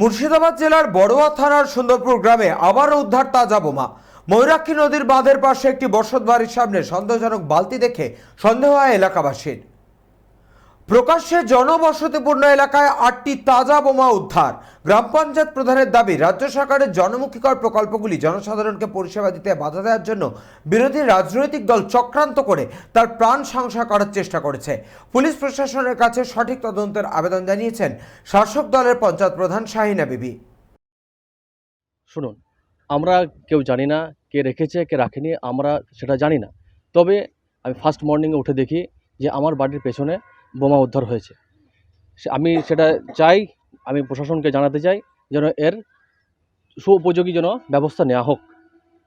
মুর্শিদাবাদ জেলার বড়োয়া থানার সুন্দরপুর গ্রামে আবারও উদ্ধার তাজা বোমা। ময়ূরাক্ষী নদীর বাঁধের পাশে একটি বসত বাড়ির সামনে সন্দেহজনক বালতি দেখে সন্দেহ হয় এলাকাবাসীর। প্রকাশ্যে জনবসতিপূর্ণ এলাকায় আটটি তাজা বোমা উদ্ধার। গ্রাম পঞ্চায়েত প্রধানের দাবি, রাজ্য সরকারের জনমুখীকর প্রকল্পগুলি জনসাধারণকে পরিষেবা দিতে বাধা দেওয়ার জন্য বিরোধী রাজনৈতিক দল চক্রান্ত করে তার প্রাণ সংশয় করার চেষ্টা করেছে। পুলিশ প্রশাসনের কাছে সঠিক তদন্তের আবেদন জানিয়েছেন শাসক দলের পঞ্চায়েত প্রধান শাহিনা বিবি। শুনুন, আমরা কেউ জানি না কে রেখেছে, কে রাখেনি, আমরা সেটা জানি না। তবে আমি ফার্স্ট মর্নিংয়ে উঠে দেখি যে আমার বাড়ির পেছনে বোমা উদ্ধার হয়েছে। আমি সেটা চাই আমি প্রশাসনকে জানাতে চাই যেন এর সুউপযোগী যেন ব্যবস্থা নেওয়া হোক।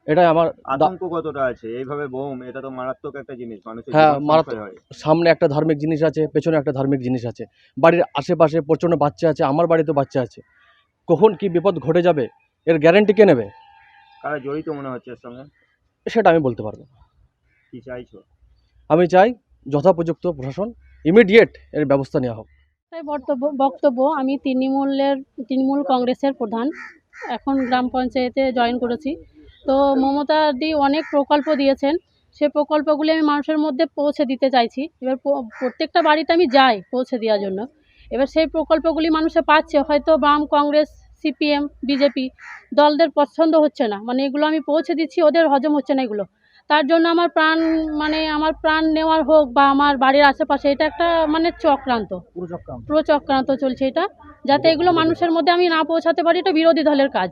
এটাই আমার আতঙ্ক কতটা আছে? এইভাবে বোম এটা তো মারাত্মক একটা জিনিস মানুষের হ্যাঁ, মারাত্মক। সামনে একটা ধার্মিক জিনিস আছে পেছনে একটা ধার্মিক জিনিস আছে। বাড়ির আশেপাশে প্রচণ্ড বাচ্চা আছে আমার বাড়িতে বাচ্চা আছে। কখন কি বিপদ ঘটে যাবে এর গ্যারেন্টি কে নেবে? কারা জড়িত মনে হচ্ছে এর সঙ্গে? সেটা আমি বলতে পারব কি চাইছো? আমি চাই যথাপযুক্ত প্রশাসন ইমিডিয়েট এর ব্যবস্থা নেওয়া হোক। তাই বক্তব্য বক্তব্য, আমি তৃণমূলের, তৃণমূল কংগ্রেসের প্রধান, এখন গ্রাম পঞ্চায়েতে জয়েন করেছি। তো মমতা দি অনেক প্রকল্প দিয়েছেন, সে প্রকল্পগুলি আমি মানুষের মধ্যে পৌঁছে দিতে চাইছি। এবার প্রত্যেকটা বাড়িতে আমি যাই পৌঁছে দেওয়ার জন্য। এবার সেই প্রকল্পগুলি মানুষে পাচ্ছে, হয়তো বাম কংগ্রেস, সিপিএম, বিজেপি, দলদের পছন্দ হচ্ছে না। মানে এগুলো আমি পৌঁছে দিচ্ছি, ওদের হজম হচ্ছে না এগুলো। তার জন্য আমার প্রাণ মানে আমার প্রাণ নেওয়ার হোক বা আমার বাড়ির আশেপাশে এটা একটা মানে চক্রান্ত। পুরো চক্রান্ত। চলছে এটা। যাতে এগুলো মানুষের মধ্যে আমি না পৌঁছাতে পারি এটা বিরোধী দলের কাজ।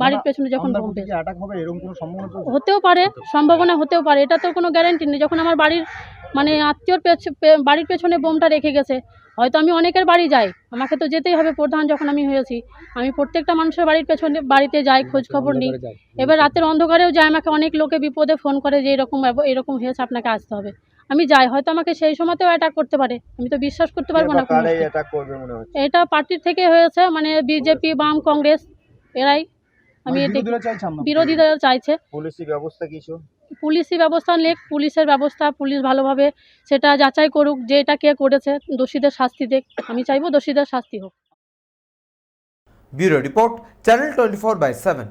বাড়ির পেছনে যখন পেয়েছে হতেও পারে সম্ভাবনা হতেও পারে এটা তো কোনো গ্যারেন্টি নেই। যখন আমার বাড়ির মানে আত্মীয়র পেছ- বাড়ির পেছনে বোমটা রেখে গেছে হয়তো আমি অনেকের বাড়ি যাই আমাকে তো যেতেই হবে প্রধান যখন আমি হয়েছি। আমি প্রত্যেকটা মানুষের বাড়ির পেছনে বাড়িতে যাই খোঁজ খবর নিই। এবার রাতের অন্ধকারেও যাই আমাকে অনেক লোকে বিপদে ফোন করে যে এরকম এরকম হয়েছে আপনাকে আসতে হবে। আমি যাই হয়তো আমাকে সেই সময়তেও অ্যাটাক করতে পারে। আমি তো বিশ্বাস করতে পারব না মনে এটা পার্টির থেকে হয়েছে মানে বিজেপি বাম কংগ্রেস এরাই। আমি এটি বিরোধী চাইছে পুলিশি ব্যবস্থা কিছু? পুলিশি ব্যবস্থা নেক পুলিশের ব্যবস্থা পুলিশ ভালোভাবে সেটা যাচাই করুক যে এটা কে করেছে দোষীদের শাস্তি দেখ। আমি চাইব দোষীদের শাস্তি হোক। Bureau report channel twenty four by seven.